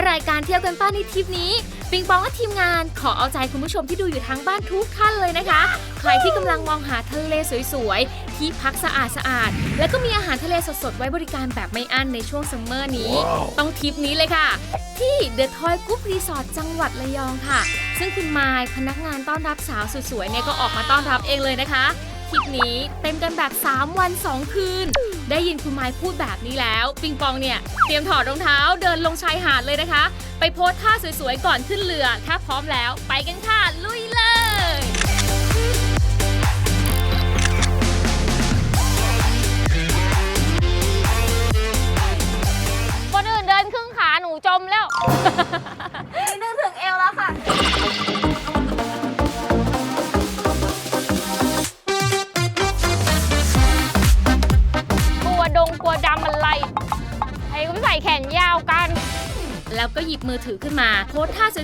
ารายการเที่ยวกันป้าในทริปนี้ ปิงปองและทีมงานขอเอาใจคุณผู้ชมที่ดูอยู่ทางบ้านทุกท่านเลยนะคะ ใครที่กำลังมองหาทะเลสวยๆ ที่พักสะอาดสะอาดๆและก็มีอาหารทะเลสดๆ ไว้บริการแบบไม่อั้นในช่วงซัมเมอร์นี้ ต้องทริปนี้เลยค่ะ ที่เดอะทอยกุ๊ปรีสอร์ทจังหวัดระยองค่ะ ซึ่งคุณมายพนักงานต้อนรับสาวสวยๆเนี่ยก็ออกมาต้อนรับเองเลยนะคะ คลิปนี้เต็มกันแบบ 3 วัน 2 คืน ได้ยินคุณไม้พูดแบบนี้แล้ว ปิงปองเนี่ย เตรียมถอดรองเท้าเดินลงชายหาดเลยนะคะ ไปโพสท่าสวยๆ ก่อนขึ้นเรือ ถ้าพร้อมแล้ว ไปกันค่ะ ลุยเลย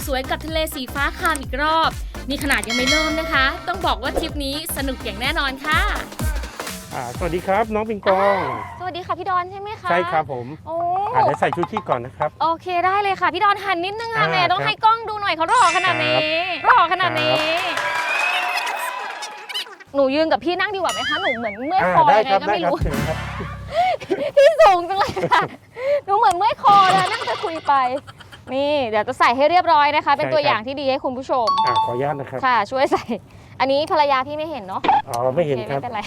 สท่าสวยๆ กับทะเลสีฟ้าครามอีกรอบ นี่ขนาดยังไม่เริ่มนะคะ ต้องบอกว่าทริปนี้สนุกอย่างแน่นอนค่ะ อ่าสวัสดีครับ น้องปิงปองสวัสดีค่ะพี่ดอนใช่ไหมคะใช่ครับผมโอ้อ่าเดี๋ยวใส่ชูชีพก่อนนะครับ โอเคได้เลยค่ะ พี่ดอนหันนิดนึงค่ะอ่าแม่ต้องครับให้กล้องดูหน่อยเขารอขนาดนี้รอขนาดนี้ หนูยืนกับพี่นั่งดีกว่าไหมคะหนูเหมือนเมื่อยอ่าคอได้ยังไงครับก็ได้ไม่ครับรู้ เชิญครับ พี่สูงจังเลยค่ะ หนูเหมือนเมื่อยคอเลยนั่งจะคุยไป นี่เดี๋ยวจะใส่ให้เรียบร้อยนะคะ เป็นตัวอย่างที่ดีให้คุณผู้ชม อ่าขออนุญาตนะครับ ค่ะ ช่วยใส่ อันนี้ภรรยาพี่ไม่เห็นเนาะอ๋อไม่เห็นโอเคครับ ไม่เป็นไร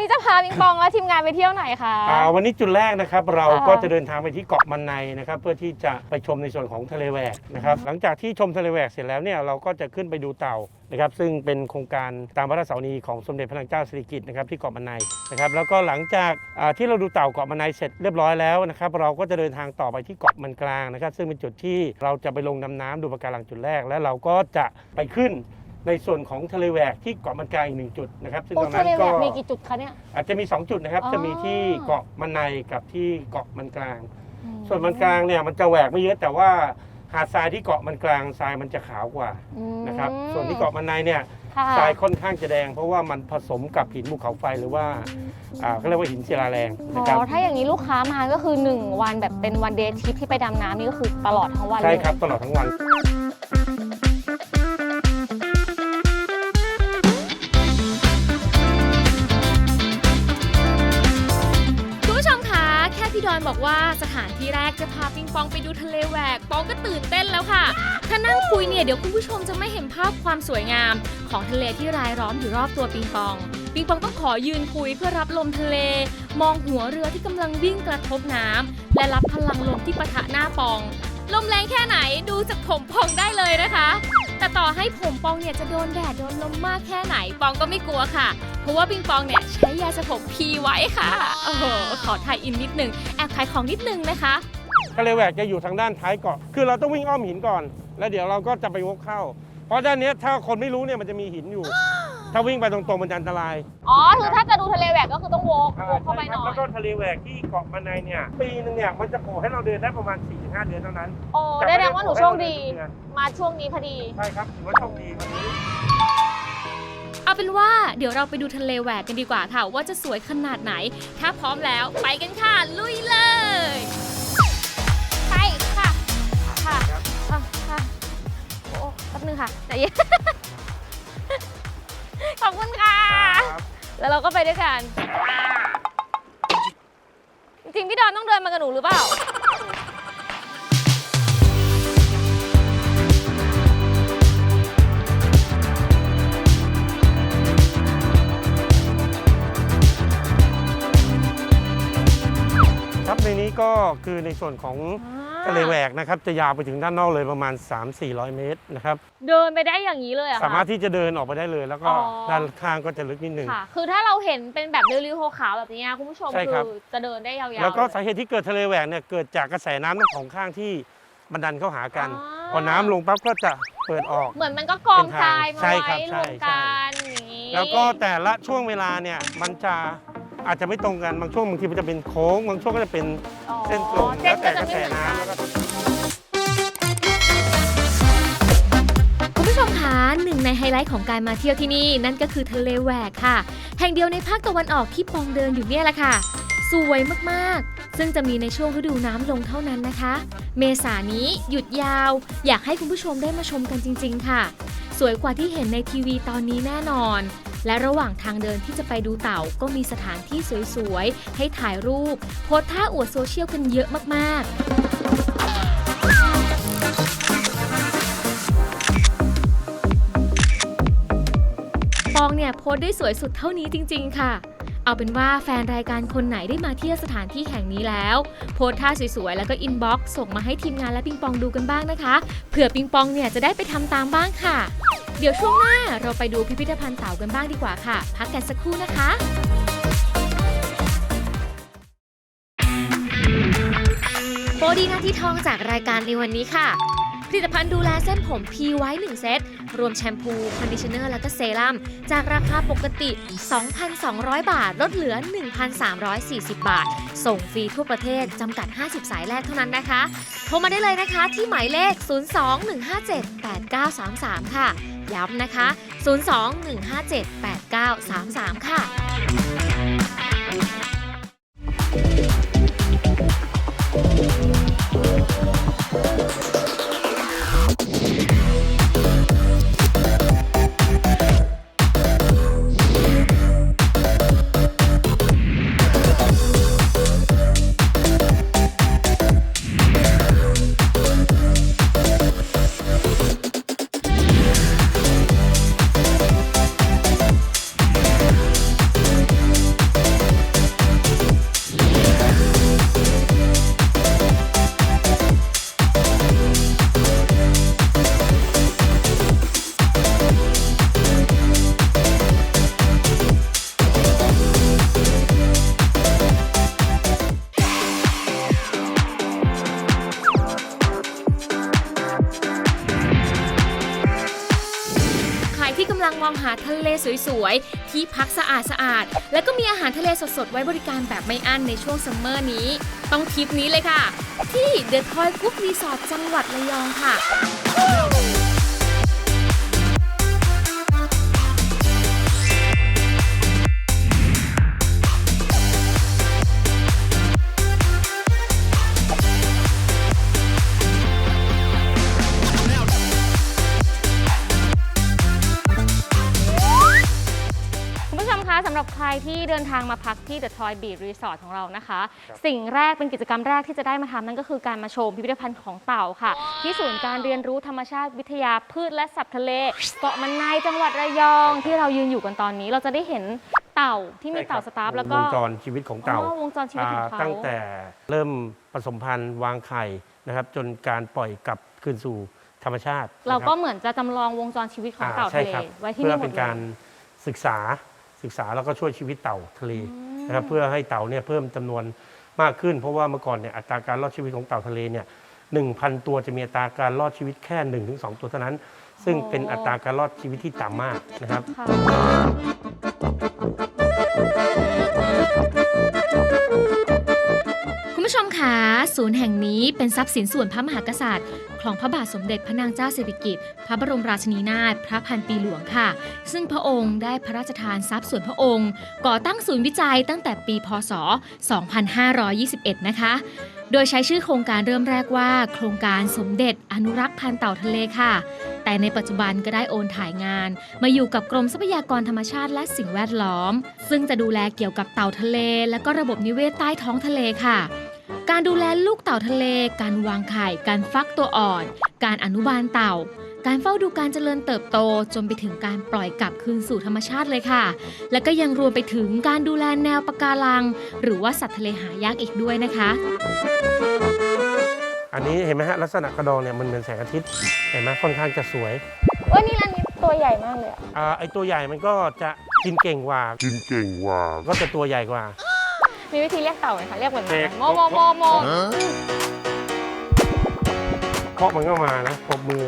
นค่ะวันนี้จะพาปิงปองและทีมงานไปเที่ยวไหนคะ อ่าวันนี้จุดแรกนะครับเราค่ะ ก็จะเดินทางไปที่เกาะมันในนะครับเพื่อที่จะไปชมในส่วนของทะเลแหวกนะครับหลังจากที่ชมทะเลแหวกเสร็จแล้วเนี่ยเราก็จะขึ้นไปดูเต่านะครับซึ่งเป็นโครงการตามพระราชสาวนีของสมเด็จพระนางเจ้าสิริกิติ์นะครับที่เกาะมันในนะครับแล้วก็หลังจากอ่าที่เราดูเต่าเกาะมันในเสร็จเรียบร้อยแล้วนะครับเราก็จะเดินทางต่อไปที่เกาะมันกลางนะครับซึ่งเป็นจุดที่เราจะไปลงดำน้ำดูปะการังจุดแรก แล้วเราก็จะไปขึ้น ในส่วนของทะเลแหวกที่เกาะมันกลางอีกหนึ่งจุดนะครับซึ่งโอ้ตรงทะนั้นเลแหวก็กมีกี่จุดคะเนี่ย อาจจะมี 2 จุดนะครับ อ๋อ จะมีที่เกาะมันในกับที่เกาะมันกลาง ส่วนมันกลางเนี่ยมันจะแหวกไม่เยอะแต่ว่าหาดทรายที่เกาะมันกลางทรายมันจะขาวกว่าอืมนะครับ ส่วนที่เกาะมันในเนี่ยค่ะทรายค่อนข้างจะแดง เพราะว่ามันผสมกับหินภูเขาไฟหรือว่าอ่าเขาเรียกว่าหินศิลาแรงอ๋นะครับอถ้าอย่างนี้ลูกค้ามาก็คือ 1 วันแบบเป็นวันเดย์ทริปที่ไปดำน้ำนี่ก็คือตลอดทั้งวันเลย ใช่ครับตลอดทั้งวันคุณานบอกว่าสถานที่แรกจะพาปิงปองไปดูทะเลแหวกปองก็ตื่นเต้นแล้วค่ะ ถ้านั่งคุยเนี่ยเดี๋ยวคุณผู้ชมจะไม่เห็นภาพความสวยงาม ของทะเลที่รายล้อมอยู่รอบตัวปิงปอง ปิงปองต้องขอยืนคุยเพื่อรับลมทะเล มองหัวเรือที่กำลังวิ่งกระทบน้ำและรับพลังลมที่ปะทะหน้าปอง ลมแรงแค่ไหนดูจากผมปองได้เลยนะคะ แต่ต่อให้ผมปองเนี่ยจะโดนแดดโดนลมมากแค่ไหนปองก็ไม่กลัวค่ะ เพราะว่าปิงปองเนี่ยใช้ยาสระผมพีไว้ค่ะโอ้โหขอถ่ายอินนิดนึงแอบขายของนิดนึงนะคะทะเลแหวกจะอยู่ทางด้านท้ายเกาะ คือเราต้องวิ่งอ้อมหินก่อน แล้วเดี๋ยวเราก็จะไปวกเข้า เพราะด้านนี้ถ้าคนไม่รู้เนี่ยมันจะมีหินอยู่ ถ้าวิ่งไปตรงๆมันจะอันตราย อ๋อ คือถ้าจะดูทะเลแหวกก็คือต้องโวกโวกเข้าไปหน่อแล้วยก็ทะเลแหวกที่เกาะมันในเนี่ย ปีนึงเนี่ยมันจะโผล่ให้เราเดินได้ประมาณ 4-5 เดือนเท่านั้นโอ้ได้แสดงว่าหนูโชคดี มาช่วงนี้พอดี ใช่ครับถือว่าโชคดีวันนี้ เอาเป็นว่าเดี๋ยวเราไปดูทะเลแหวกกันดีกว่าค่ะ ว่าจะสวยขนาดไหน ถ้าพร้อมแล้วไปกันค่ะ ลุยเลยไปค่ะ ค่ะอะค่ะโอ้แป๊บนึงค่ะใจเย็น ขอบคุณค่ะแล้วเราก็ไปด้วยกัน จริงๆพี่ดอนต้องเดินมากับหนูหรือเปล่า ครับในนี้ก็คือในส่วนของ ทะเลแหวกนะครับจะยาวไปถึงด้านนอกเลยประมาณ 3-400 เมตรนะครับเดินไปได้อย่างนี้เลยเหรอะสามารถที่จะเดินออกไปได้เลย แล้วก็อ๋อ ด้านข้างก็จะลึกนิดนึง ค่ะ คือถ้าเราเห็นเป็นแบบเรียวๆขาวๆแบบนี้นะคุณผู้ชมใช่คืครับ อจะเดินได้ยาวๆแล้วก็เย สาเหตุที่เกิดทะเลแหวกเนี่ยเกิดจากกระแสน้ำทั้งสองข้างที่มันดันเข้าหากัน อ๋อ พอน้ำลงปั๊บก็จะเปิดออก เหมือนมันก็กองทรายมาใช่ไว้ครับรใช่วมกันอย่างนี้แล้วก็แต่ละช่วงเวลาเนี่ยมันจะ อาจจะไม่ตรงกันบางช่วงบางทีมันจะเป็นโค้งบางช่วงก็จะเป็นอ๋อเส้นตรงเส้แล้นวก็แต่จะกระไม่แสเหมือนน้ำกัแล้วนก็ไลท์ของการมาเที่ยวที่นี่ นั่นก็คือทะเลแหวกค่ะ แห่งเดียวในภาคตะวันออกที่ปองเดินอยู่เนี่ยแหละค่ะ สวยมากๆ ซึ่งจะมีในช่วงฤดูน้ำลงเท่านั้นนะคะ เมษานี้หยุดยาว อยากให้คุณผู้ชมได้มาชมกันจริง ๆ ค่ะ สวยกว่าที่เห็นในทีวีตอนนี้แน่นอน และระหว่างทางเดินที่จะไปดูเต่าก็มีสถานที่สวยๆ ให้ถ่ายรูป โพสท่าอวดโซเชียลกันเยอะมากๆ ปองเนี่ยโพสได้สวยสุดเท่านี้จริง ๆ ค่ะเอาเป็นว่าแฟนรายการคนไหนได้มาเที่ยวสถานที่แห่งนี้แล้ว โพสท่าสวยๆ แล้วก็อินบ็อกซ์ส่งมาให้ทีมงานและปิงปองดูกันบ้างนะคะ เผื่อปิงปองเนี่ยจะได้ไปทำตามบ้างค่ะ เดี๋ยวช่วงหน้าเราไปดูพิพิธภัณฑ์เต่ากันบ้างดีกว่าค่ะ พักกันสักครู่นะคะโปรดีนาที่ทองจากรายการในวันนี้ค่ะ ผลิตภัณฑ์ดูแลเส้นผม P ไว้ 1 เซต รวมแชมพู คอนดิชเนอร์และก็เซรั่ม จากราคาปกติ 2,200 บาท ลดเหลือ 1,340 บาท ส่งฟรีทั่วประเทศ จำกัด 50 สายแรกเท่านั้นนะคะ โทรมาได้เลยนะคะที่หมายเลข 02-157-8933 ค่ะ ย้ำนะคะ 02-157-8933 ค่ะ สวยๆ ที่พักสะอาดสะอาด แล้วก็มีอาหารทะเลสดๆ ไว้บริการแบบไม่อั้นในช่วงซัมเมอร์นี้ ต้องทริปนี้เลยค่ะ ที่เดอะทอยกุ๊กรีสอร์ทจังหวัดระยองค่ะ นทางมาพักที่ The Toy Beach Resort ของเรานะคะ สิ่งแรกเป็นกิจกรรมแรกที่จะได้มาทำนั่นก็คือการมาชมพิพิธภัณฑ์ของเต่าค่ะ ที่ศูนย์การเรียนรู้ธรรมชาติวิทยาพืชและสัตว์ทะเลเกาะมันในจังหวัดระยองที่เรายืนอยู่กันตอนนี้ เราจะได้เห็นเต่าที่มีเต่าสตาฟแล้วก็วงจรชีวิตของเต่าอ๋อวงจรชีวิตของอ่าเขา ตั้งแต่เริ่มผสมพันธุ์วางไข่นะครับ จนการปล่อยกลับคืนสู่ธรรมชาติเราก็นะคบเหมือนจะจำลองวงจรชีวิตของอ่าเต่าใช่ทะเลครับไว้ที่เพื่นี่อหมเป็ดนเลการยศึกษา ศึกษาแล้วก็ช่วยชีวิตเต่าทะเลนะครับเพื่อให้เต่าเนี่ยเพิ่มจำนวนมากขึ้น เพราะว่าเมื่อก่อนเนี่ยอัตราการรอดชีวิตของเต่าทะเลเนี่ยหนึ่งพันตัวจะมีอัตราการรอดชีวิตแค่1นถึงสตัวเท่านั้น ซึ่งเป็นอัตราการรอดชีวิตที่ต่ำมากนะครับ คะ ศูนย์แห่งนี้เป็นทรัพย์สินส่วนพระมหากษัตริย์ของพระบาทสมเด็จพระนางเจ้าสิริกิติ์พระบรมราชินีนาถพระพันปีหลวงค่ะ ซึ่งพระองค์ได้พระราชทานทรัพย์ส่วนพระองค์ ก่อตั้งศูนย์วิจัยตั้งแต่ปีพศ 2521 นะคะ โดยใช้ชื่อโครงการเริ่มแรกว่า โครงการสมเด็จอนุรักษ์พันธุ์เต่าทะเลค่ะ แต่ในปัจจุบันก็ได้โอนถ่ายงาน มาอยู่กับกรมทรัพยากรธรรมชาติและสิ่งแวดล้อม ซึ่งจะดูแลเกี่ยวกับเต่าทะเล และก็ระบบนิเวศใต้ท้องทะเลค่ะ การดูแลลูกเต่าทะเล การวางไข่ การฟักตัวอ่อน การอนุบาลเต่า การเฝ้าดูการเจริญเติบโตจนไปถึงการปล่อยกลับคืนสู่ธรรมชาติเลยค่ะ และก็ยังรวมไปถึงการดูแลแนวปะการัง หรือว่าสัตว์ทะเลหายากอีกด้วยนะคะ อันนี้เห็นไหมฮะลักษณะกระดองเนี่ยมันเหมือนแสงอาทิตย์เห็นไหมค่อนข้างจะสวยเอ้ยนี่ร้านนี้ตัวใหญ่มากเลยอ่าไอตัวใหญ่มันก็จะกินเก่งกว่า กินเก่งกว่า ก็จะตัวใหญ่กว่า มีวิธีเรียกเต่าไหมคะ เรียกเหมือนเรียกโมโมโมโมเคาะมันก็มานะปรบมือ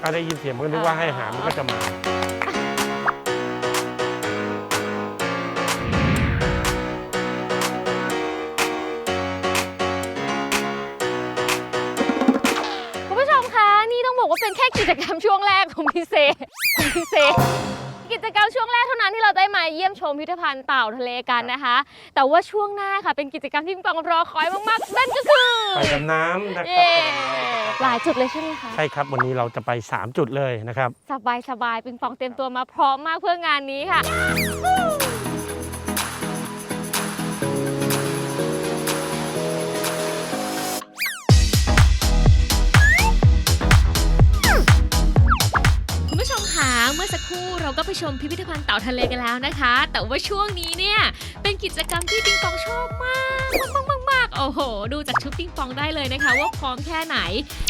ถ้าได้ยินเสียงมันก็นึกว่าให้อาหารมันก็จะมา จกรรมช่วงแรกเท่านั้นที่เราได้มาเยี่ยมชมพิพิธภัณฑ์เต่าทะเลกันนะคะ แต่ว่าช่วงหน้าค่ะเป็นกิจกรรมที่ปิงปองรอคอยมากๆนั่นก็คือไปดำน้ำนะคเย้รับหลายจุดเลยใช่ไหมคะใช่ครับวันนี้เราจะไป 3 จุดเลยนะครับ สบายสบายๆปิงปองเตรียมตัวมาพร้อมมากเพื่องานนี้ค่ะ มื่อสักครู่เราก็ไปชมพิพิธภัณฑ์เต่าทะเลกันแล้วนะคะ แต่ว่าช่วงนี้เนี่ยเป็นกิจกรรมที่ปิงปองชอบมากมากมากมากโอ้โห ดูจากชุดปิงปองได้เลยนะคะ ว่าพร้อมแค่ไหน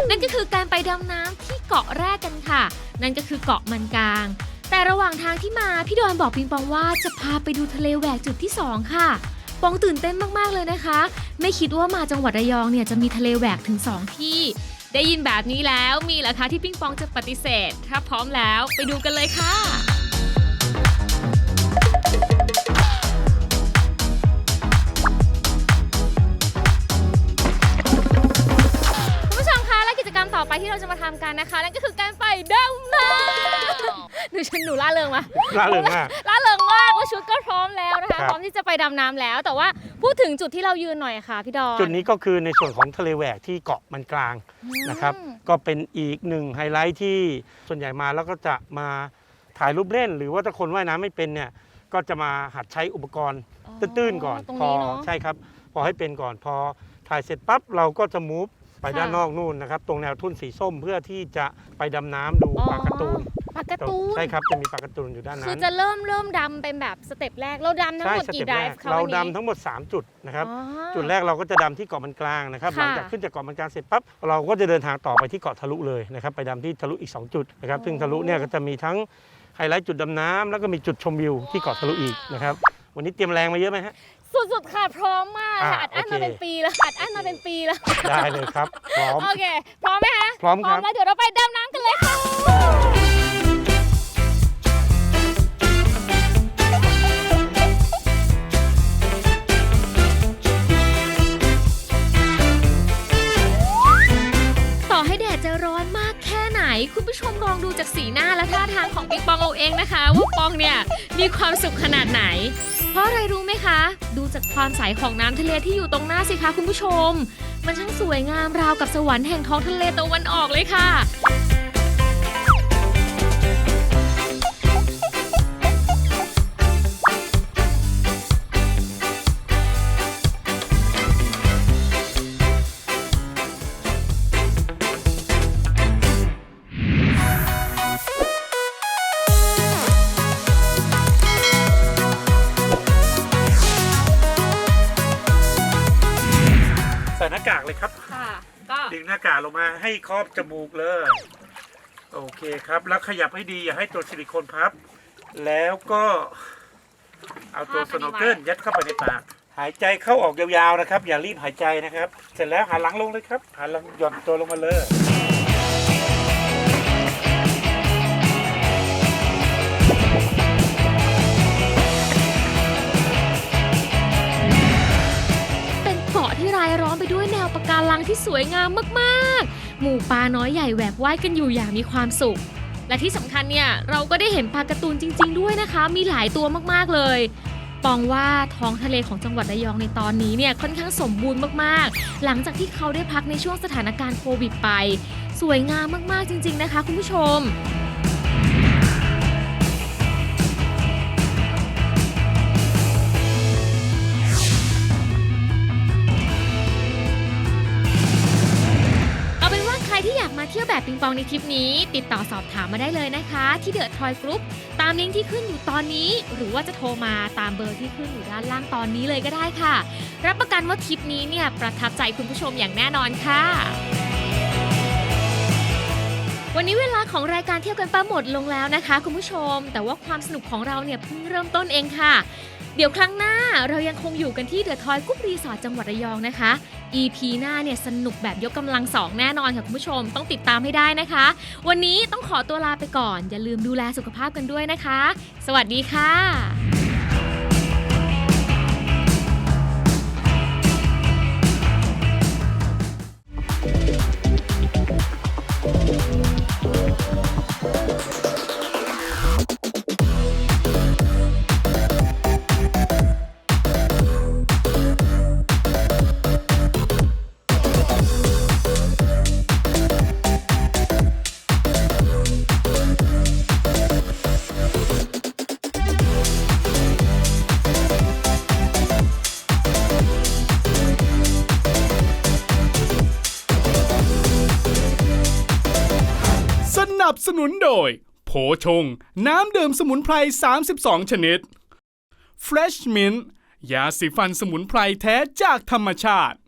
นั่นก็คือการไปดำน้ำที่เกาะแรกกันค่ะ นั่นก็คือเกาะมันกลาง แต่ระหว่างทางที่มาพี่ดอนบอกปิงปองว่าจะพาไปดูทะเลแหวกจุดที่สองค่ะปองตื่นเต้นมาก ๆ เลยนะคะ ไม่คิดว่ามาจังหวัดระยองเนี่ยจะมีทะเลแหวกถึงสองที่ ได้ยินแบบนี้แล้วมีเหรอคะที่ปิงปองจะปฏิเสธ ถ้าพร้อมแล้วไปดูกันเลยค่ะ ที่เราจะมาทำกันนะคะ นั่นก็คือการไปดำน้ำดูฉันหนูล่าเริงมา ล่าเริงมาก ล่าเริงมากว่าชุดก็พร้อมแล้วนะคะ ครับ พร้อมที่จะไปดำน้ำแล้ว แต่ว่าพูดถึงจุดที่เรายืนหน่อยค่ะพี่ดอน จุดนี้ก็คือในส่วนของทะเลแหวกที่เกาะมันกลางนะครับ อืม ก็เป็นอีกหนึ่งไฮไลท์ที่ส่วนใหญ่มาแล้วก็จะมาถ่ายรูปเล่น หรือว่าถ้าคนว่ายน้ำไม่เป็นเนี่ยก็จะมาหัดใช้อุปกรณ์ ตื้นๆก่อนตรงพอนี้เนาะ ใช่ครับ พอให้เป็นก่อนพอถ่ายเสร็จปั๊บเราก็จะมูฟ ไปค่ะด้านนอกนู่นนะครับตรงแนวทุ่นสีส้มเพื่อที่จะไปดำน้ำดูอ๋อปลาการ์ตูนปลาการ์ตูนใช่ครับจะมีปลาการ์ตูนอยู่ด้านนั้คือนจะเริ่มเริ่มดำเป็นแบบสเต็ปแรก เราดำทั้งใช่หมดสกี่เต็ปไดแรกฟ์คะเราวันนี้ ดำทั้งหมด 3 จุดนะครับ อ๋อจุดแรกเราก็จะดำที่เกาะมันกลางนะครับค่ะหลังจากขึ้นจากเกาะมันกลางเสร็จปั๊บเราก็จะเดินทางต่อไปที่เกาะทะลุเลยนะครับไปดำที่ทะลุอีก 2 จุดนะครับซึ่งทะลุเนี่ยก็จะมีทั้งไฮไลท์จุดดำน้ำแล้วก็มีจุดชมวิวที่เกาะทะลุอีกนะครับวันนี้เตรียมแรงมาเยอะไหมฮะ สุดๆค่ะพร้อมมากค่ะอะอัดอั้นโอมาเคเป็นปีแล้วอัดอั้นมาเป็นปีแล้วได้เลยครับ พร้อม โอเคพร้อมไหมคะพร้อมครับ แล้วเดี๋ยวเราไปดำน้ำกันเลยค่ะต่อให้แดดจะร้อนมากแค่ไหน คุณผู้ชมลองดูจากสีหน้าและท่าทางของปิงปองเอาเองนะคะ ว่าปองเนี่ยมีความสุขขนาดไหน เพราะอะไรรู้ไหมคะ ดูจากความใสของน้ำทะเลที่อยู่ตรงหน้าสิคะคุณผู้ชม มันช่างสวยงามราวกับสวรรค์แห่งท้องทะเลตะวันออกเลยค่ะ ให้ครอบจมูกเลย โอเคครับ แล้วขยับให้ดีอย่าให้ตัวซิลิโคนพับ แล้วก็เอาตัวสโนว์เกิลยัดเข้าไปในปาก หายใจเข้าออกยาวๆนะครับ อย่ารีบหายใจนะครับ เสร็จแล้วหันหลังลงเลยครับหันหลังหย่อนตัวลงมาเลยเป็นเกาะที่รายล้อมไปด้วยแนวปะการังที่สวยงามมากๆ หมู่ปลาน้อยใหญ่แหวกว่ายกันอยู่อย่างมีความสุข และที่สำคัญเนี่ยเราก็ได้เห็นปลาการ์ตูนจริง ๆ ด้วยนะคะ มีหลายตัวมากๆเลยปองว่าท้องทะเลของจังหวัดระยองในตอนนี้เนี่ยค่อนข้างสมบูรณ์มากๆ หลังจากที่เขาได้พักในช่วงสถานการณ์โควิดไป สวยงามมากๆจริง ๆ นะคะ คุณผู้ชม แบบปิงปองในทริปนี้ ติดต่อสอบถามมาได้เลยนะคะ ที่เดอะทอยกรุ๊ปตามลิงก์ที่ขึ้นอยู่ตอนนี้ หรือว่าจะโทรมาตามเบอร์ที่ขึ้นอยู่ด้านล่างตอนนี้เลยก็ได้ค่ะ รับประกันว่าทริปนี้เนี่ยประทับใจคุณผู้ชมอย่างแน่นอนค่ะวันนี้เวลาของรายการเที่ยวกันป้าหมดลงแล้วนะคะ คุณผู้ชม แต่ว่าความสนุกของเราเนี่ยเพิ่งเริ่มต้นเองค่ะ ดี๋ยวครั้งหน้าเรายังคงอยู่กันที่เดอะทอยกุ๊บรีสอร์ทจังหวัดระยองนะคะ EP หน้าเนี่ยสนุกแบบยกกำลังสองแน่นอนค่ะคุณผู้ชมต้องติดตามให้ได้นะคะ วันนี้ต้องขอตัวลาไปก่อน อย่าลืมดูแลสุขภาพกันด้วยนะคะ สวัสดีค่ะ สนุนโดย โผชง น้ำดื่มสมุนไพร 32 ชนิด Fresh Mint ยาสีฟันสมุนไพรแท้จากธรรมชาติ